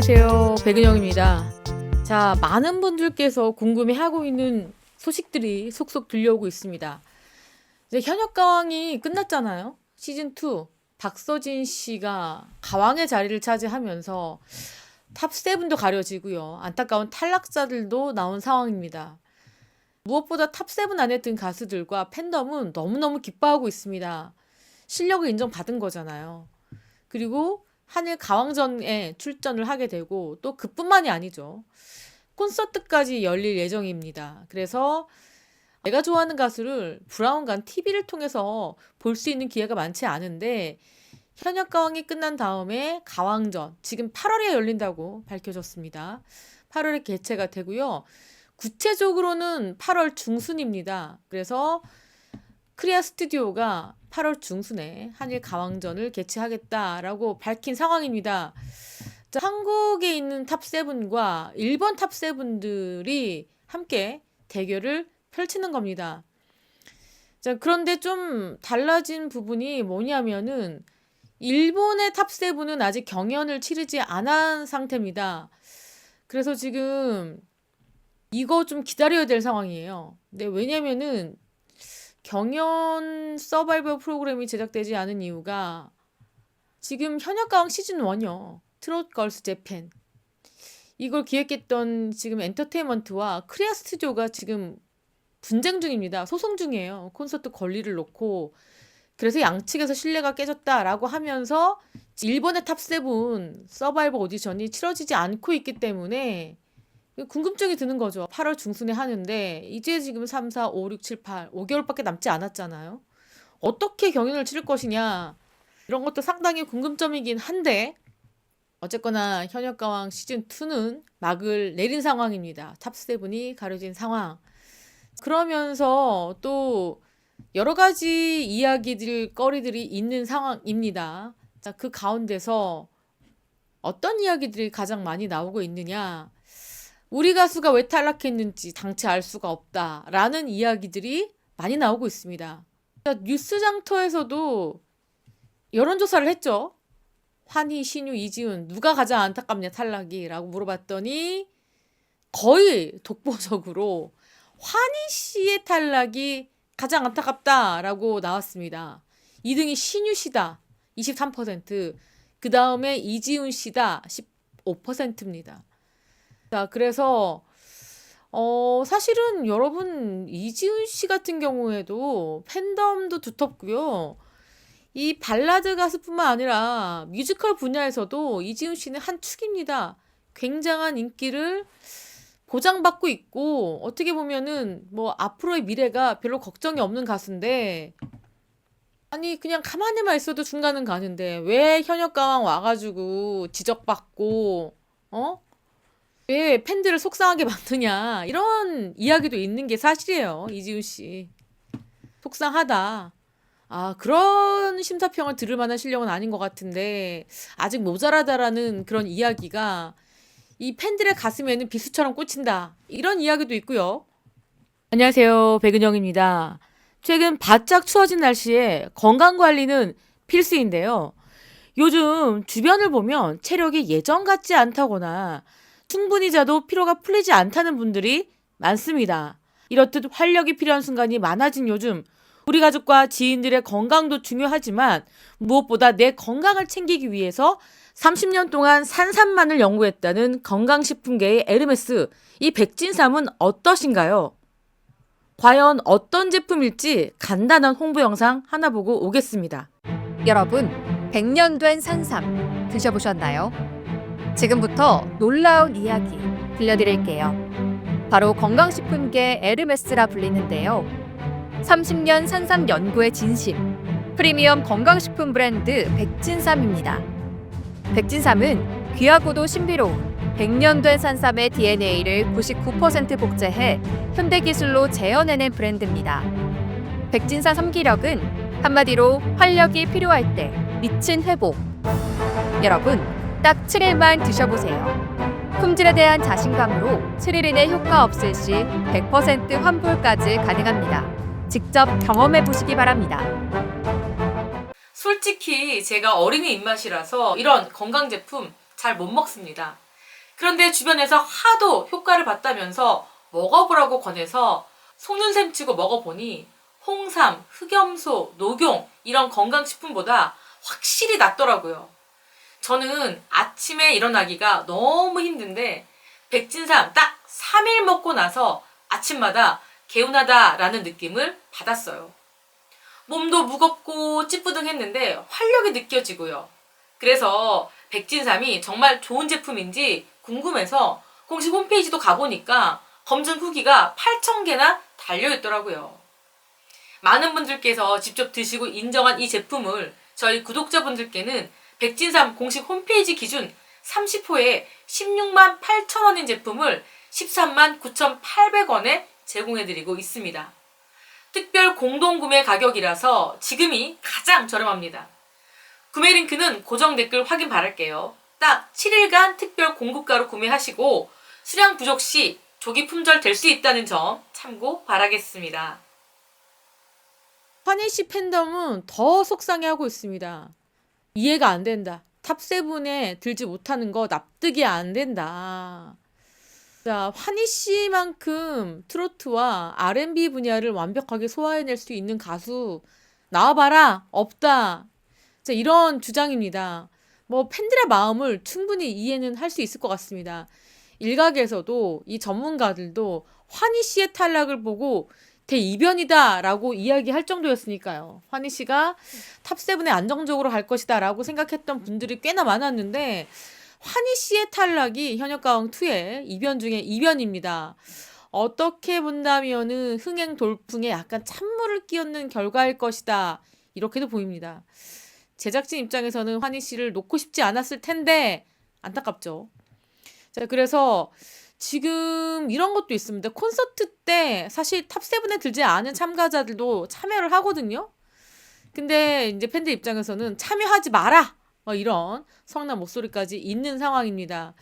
안녕하세요. 백은영입니다. 자, 많은 분들께서 궁금해하고 있는 소식들이 속속 들려오고 있습니다. 이제 현역 가왕이 끝났잖아요. 시즌 2. 박서진 씨가 가왕의 자리를 차지하면서 탑 7도 가려지고요. 안타까운 탈락자들도 나온 상황입니다. 무엇보다 탑 7 안에 든 가수들과 팬덤은 너무너무 기뻐하고 있습니다. 실력을 인정받은 거잖아요. 그리고 한일 가왕전에 출전을 하게 되고 또 그뿐만이 아니죠. 콘서트까지 열릴 예정입니다. 그래서 내가 좋아하는 가수를 브라운관 TV를 통해서 볼 수 있는 기회가 많지 않은데 현역 가왕이 끝난 다음에 가왕전 지금 8월에 열린다고 밝혀졌습니다. 8월에 개최가 되고요. 구체적으로는 8월 중순입니다. 그래서 크리아 스튜디오가 8월 중순에 한일 가왕전을 개최하겠다라고 밝힌 상황입니다. 자, 한국에 있는 탑7과 일본 탑7들이 함께 대결을 펼치는 겁니다. 자, 그런데 좀 달라진 부분이 뭐냐면은 일본의 탑7은 아직 경연을 치르지 않은 상태입니다. 그래서 지금 이거 좀 기다려야 될 상황이에요. 근데 왜냐면은 경연 서바이벌 프로그램이 제작되지 않은 이유가 지금 현역가왕 시즌 1이요. 트롯 걸스 재팬. 이걸 기획했던 지금 엔터테인먼트와 크리아 스튜디오가 지금 분쟁 중입니다. 소송 중이에요. 콘서트 권리를 놓고. 그래서 양측에서 신뢰가 깨졌다라고 하면서 일본의 탑7 서바이벌 오디션이 치러지지 않고 있기 때문에 궁금증이 드는 거죠. 8월 중순에 하는데 이제 지금 3, 4, 5, 6, 7, 8 5개월밖에 남지 않았잖아요. 어떻게 경연을 치를 것이냐 이런 것도 상당히 궁금점이긴 한데 어쨌거나 현역가왕 시즌 2는 막을 내린 상황입니다. 탑7이 가려진 상황. 그러면서 또 여러 가지 이야기들 거리들이 있는 상황입니다. 자, 그 가운데서 어떤 이야기들이 가장 많이 나오고 있느냐? 우리 가수가 왜 탈락했는지 당최 알 수가 없다라는 이야기들이 많이 나오고 있습니다. 뉴스 장터에서도 여론조사를 했죠. 환희, 신유, 이지훈 누가 가장 안타깝냐 탈락이라고 물어봤더니 거의 독보적으로 환희 씨의 탈락이 가장 안타깝다라고 나왔습니다. 2등이 신유 씨다. 23%. 그 다음에 이지훈 씨다. 15%입니다. 자, 그래서 어, 사실은 여러분 이지훈 씨 같은 경우에도 팬덤도 두텁고요. 이 발라드 가수뿐만 아니라 뮤지컬 분야에서도 이지훈 씨는 한 축입니다. 굉장한 인기를 보장받고 있고 어떻게 보면은 뭐 앞으로의 미래가 별로 걱정이 없는 가수인데 아니 그냥 가만히만 있어도 중간은 가는데 왜 현역 가왕 와가지고 지적받고 어? 왜 팬들을 속상하게 만드냐? 이런 이야기도 있는 게 사실이에요 이지훈 씨. 속상하다. 아 그런 심사평을 들을 만한 실력은 아닌 것 같은데 아직 모자라다라는 그런 이야기가 이 팬들의 가슴에는 비수처럼 꽂힌다. 이런 이야기도 있고요. 안녕하세요. 백은영입니다. 최근 바짝 추워진 날씨에 건강 관리는 필수인데요. 요즘 주변을 보면 체력이 예전 같지 않다거나 충분히 자도 피로가 풀리지 않다는 분들이 많습니다. 이렇듯 활력이 필요한 순간이 많아진 요즘 우리 가족과 지인들의 건강도 중요하지만 무엇보다 내 건강을 챙기기 위해서 30년 동안 산삼만을 연구했다는 건강식품계의 에르메스 이 백진삼은 어떠신가요? 과연 어떤 제품일지 간단한 홍보 영상 하나 보고 오겠습니다. 여러분, 100년 된 산삼 드셔보셨나요? 지금부터 놀라운 이야기 들려드릴게요. 바로 건강식품계 에르메스라 불리는데요. 30년 산삼 연구의 진심, 프리미엄 건강식품 브랜드 백진삼입니다. 백진삼은 귀하고도 신비로운 100년 된 산삼의 DNA를 99% 복제해 현대 기술로 재현해낸 브랜드입니다. 백진삼 삼기력은 한마디로 활력이 필요할 때 미친 회복. 여러분, 딱 7일만 드셔보세요. 품질에 대한 자신감으로 7일 이내 효과 없을 시 100% 환불까지 가능합니다. 직접 경험해 보시기 바랍니다. 솔직히 제가 어린이 입맛이라서 이런 건강 제품 잘 못 먹습니다. 그런데 주변에서 하도 효과를 봤다면서 먹어보라고 권해서 셈 치고 먹어보니 홍삼, 흑염소, 녹용 이런 건강식품보다 확실히 낫더라고요. 저는 아침에 일어나기가 너무 힘든데 백진삼 딱 3일 먹고 나서 아침마다 개운하다라는 느낌을 받았어요. 몸도 무겁고 찌뿌둥했는데 활력이 느껴지고요. 그래서 백진삼이 정말 좋은 제품인지 궁금해서 공식 홈페이지도 가보니까 검증 후기가 8,000개나 달려있더라고요. 많은 분들께서 직접 드시고 인정한 이 제품을 저희 구독자분들께는 백진삼 공식 홈페이지 기준 30호에 16만 8천 원인 제품을 13만 9,800원에 제공해드리고 있습니다. 특별 공동구매 가격이라서 지금이 가장 저렴합니다. 구매 링크는 고정 댓글 확인 바랄게요. 딱 7일간 특별 공급가로 구매하시고 수량 부족 시 조기 품절 될 수 있다는 점 참고 바라겠습니다. 환희 씨 팬덤은 더 속상해하고 있습니다. 이해가 안 된다. 탑세븐에 들지 못하는 거 납득이 안 된다. 자, 환희 씨만큼 트로트와 R&B 분야를 완벽하게 소화해낼 수 있는 가수 나와봐라 없다. 자, 이런 주장입니다. 뭐 팬들의 마음을 충분히 이해는 할 수 있을 것 같습니다. 일각에서도 이 전문가들도 환희 씨의 탈락을 보고 대이변이다라고 이야기할 정도였으니까요. 환희 씨가 탑세븐에 안정적으로 갈 것이다라고 생각했던 분들이 꽤나 많았는데 환희 씨의 탈락이 현역가왕 2의 이변 중에 이변입니다. 어떻게 본다면은 흥행 돌풍에 약간 찬물을 끼얹는 결과일 것이다. 이렇게도 보입니다. 제작진 입장에서는 환희 씨를 놓고 싶지 않았을 텐데 안타깝죠. 자, 그래서 지금 이런 것도 있습니다. 콘서트 때 사실 탑세븐에 들지 않은 참가자들도 참여를 하거든요. 근데 이제 팬들 입장에서는 참여하지 마라! 뭐 이런 성난 목소리까지 있는 상황입니다.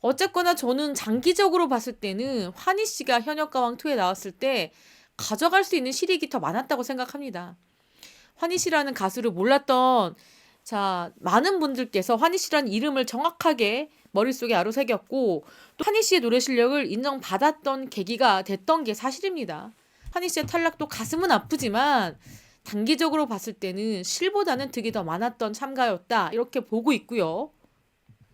어쨌거나 저는 장기적으로 봤을 때는 환희 씨가 현역가왕 2에 나왔을 때 가져갈 수 있는 실익이 더 많았다고 생각합니다. 환희 씨라는 가수를 몰랐던 자, 많은 분들께서 환희 씨라는 이름을 정확하게 머릿속에 아로새겼고 또 환희 씨의 노래 실력을 인정받았던 계기가 됐던 게 사실입니다. 환희 씨의 탈락도 가슴은 아프지만 단기적으로 봤을 때는 실보다는 득이 더 많았던 참가였다. 이렇게 보고 있고요.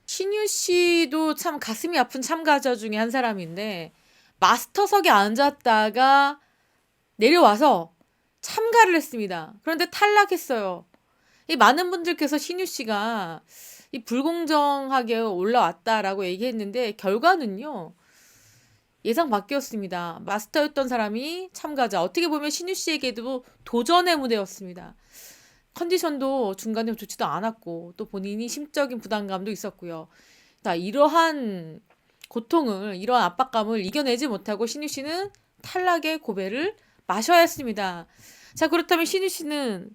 신유 씨도 참 가슴이 아픈 참가자 중에 한 사람인데 마스터석에 앉았다가 내려와서 참가를 했습니다. 그런데 탈락했어요. 이 많은 분들께서 신유 씨가 이 불공정하게 올라왔다라고 얘기했는데 결과는요. 예상 바뀌었습니다. 마스터였던 사람이 참가자. 어떻게 보면 신유 씨에게도 도전의 무대였습니다. 컨디션도 중간에 좋지도 않았고 또 본인이 심적인 부담감도 있었고요. 자, 이러한 고통을 이러한 압박감을 이겨내지 못하고 신유 씨는 탈락의 고배를 마셔야 했습니다. 자, 그렇다면 신유 씨는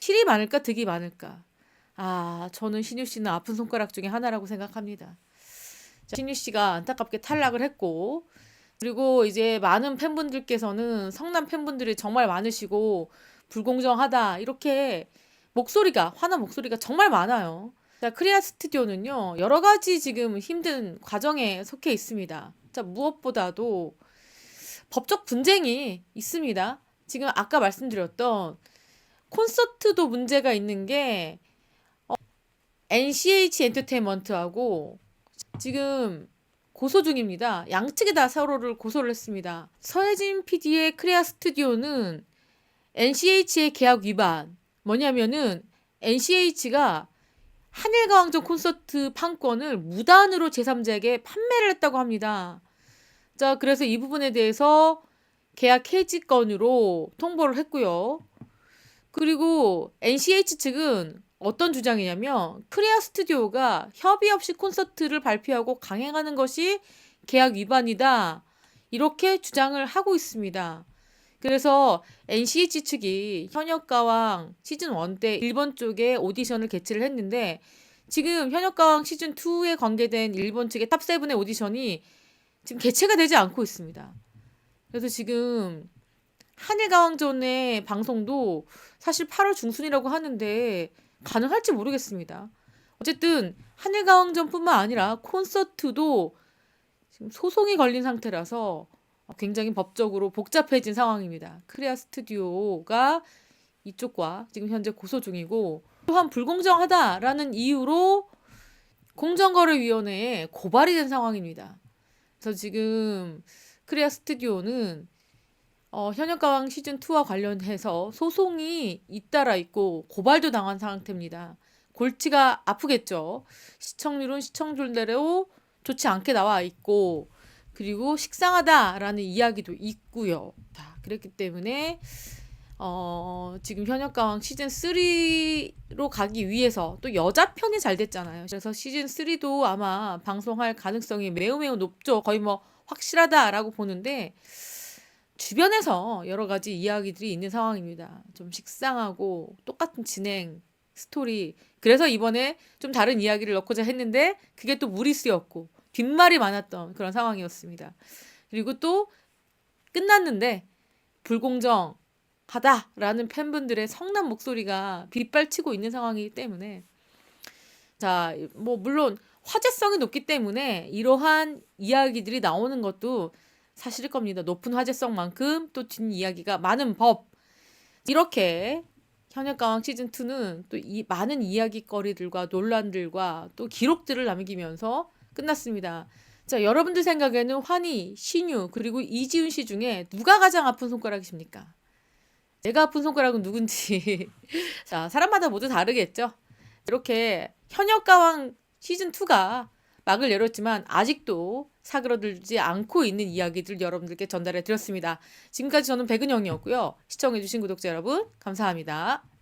실이 많을까 득이 많을까? 아, 저는 신유 씨는 아픈 손가락 중에 하나라고 생각합니다. 자, 신유 씨가 안타깝게 탈락을 했고 그리고 이제 많은 팬분들께서는 성남 팬분들이 정말 많으시고 불공정하다 이렇게 목소리가 화난 목소리가 정말 많아요. 자, 크리아 스튜디오는요. 여러 가지 지금 힘든 과정에 속해 있습니다. 자, 무엇보다도 법적 분쟁이 있습니다. 지금 아까 말씀드렸던 콘서트도 문제가 있는 게 어, NCH 엔터테인먼트하고 지금 고소 중입니다. 양측이 다 서로를 고소를 했습니다. 서혜진 PD의 크레아 스튜디오는 NCH의 계약 위반. 뭐냐면은 NCH가 한일가왕전 콘서트 판권을 무단으로 제3자에게 판매를 했다고 합니다. 자, 그래서 이 부분에 대해서 계약 해지 건으로 통보를 했고요. 그리고 NCH 측은 어떤 주장이냐면 크레아 스튜디오가 협의 없이 콘서트를 발표하고 강행하는 것이 계약 위반이다. 이렇게 주장을 하고 있습니다. 그래서 NCH 측이 현역가왕 시즌 1 때 일본 쪽에 오디션을 개최를 했는데 지금 현역가왕 시즌 2에 관계된 일본 측의 탑7의 오디션이 지금 개최가 되지 않고 있습니다. 그래서 지금 한일가왕전의 방송도 사실 8월 중순이라고 하는데 가능할지 모르겠습니다. 어쨌든 한일가왕전뿐만 아니라 콘서트도 지금 소송이 걸린 상태라서 굉장히 법적으로 복잡해진 상황입니다. 크레아 스튜디오가 이쪽과 지금 현재 고소 중이고 또한 불공정하다라는 이유로 공정거래위원회에 고발이 된 상황입니다. 그래서 지금 크레아 스튜디오는 어, 현역가왕 시즌 2와 관련해서 소송이 잇따라 있고 고발도 당한 상태입니다. 골치가 아프겠죠. 시청률은 시청률대로 좋지 않게 나와 있고 그리고 식상하다라는 이야기도 있고요. 자, 그랬기 때문에 어, 지금 현역가왕 시즌 3로 가기 위해서 또 여자 편이 잘 됐잖아요. 그래서 시즌 3도 아마 방송할 가능성이 매우 매우 높죠. 거의 뭐 확실하다라고 보는데 주변에서 여러 가지 이야기들이 있는 상황입니다. 좀 식상하고 똑같은 진행 스토리. 그래서 이번에 좀 다른 이야기를 넣고자 했는데 그게 또 무리수였고 뒷말이 많았던 그런 상황이었습니다. 그리고 또 끝났는데 불공정하다라는 팬분들의 성난 목소리가 빗발치고 있는 상황이기 때문에 자, 뭐 물론 화제성이 높기 때문에 이러한 이야기들이 나오는 것도 사실일 겁니다. 높은 화제성만큼 또 뒷이야기가 많은 법. 이렇게 현역가왕 시즌 2는 또 이 많은 이야기거리들과 논란들과 또 기록들을 남기면서 끝났습니다. 자, 여러분들 생각에는 환희, 신유, 그리고 이지훈 씨 중에 누가 가장 아픈 손가락이십니까? 내가 아픈 손가락은 누군지. 자, 사람마다 모두 다르겠죠? 이렇게 현역가왕 시즌 2가 막을 내렸지만 아직도 사그러들지 않고 있는 이야기들 여러분들께 전달해 드렸습니다. 지금까지 저는 백은영이었고요. 시청해주신 구독자 여러분, 감사합니다.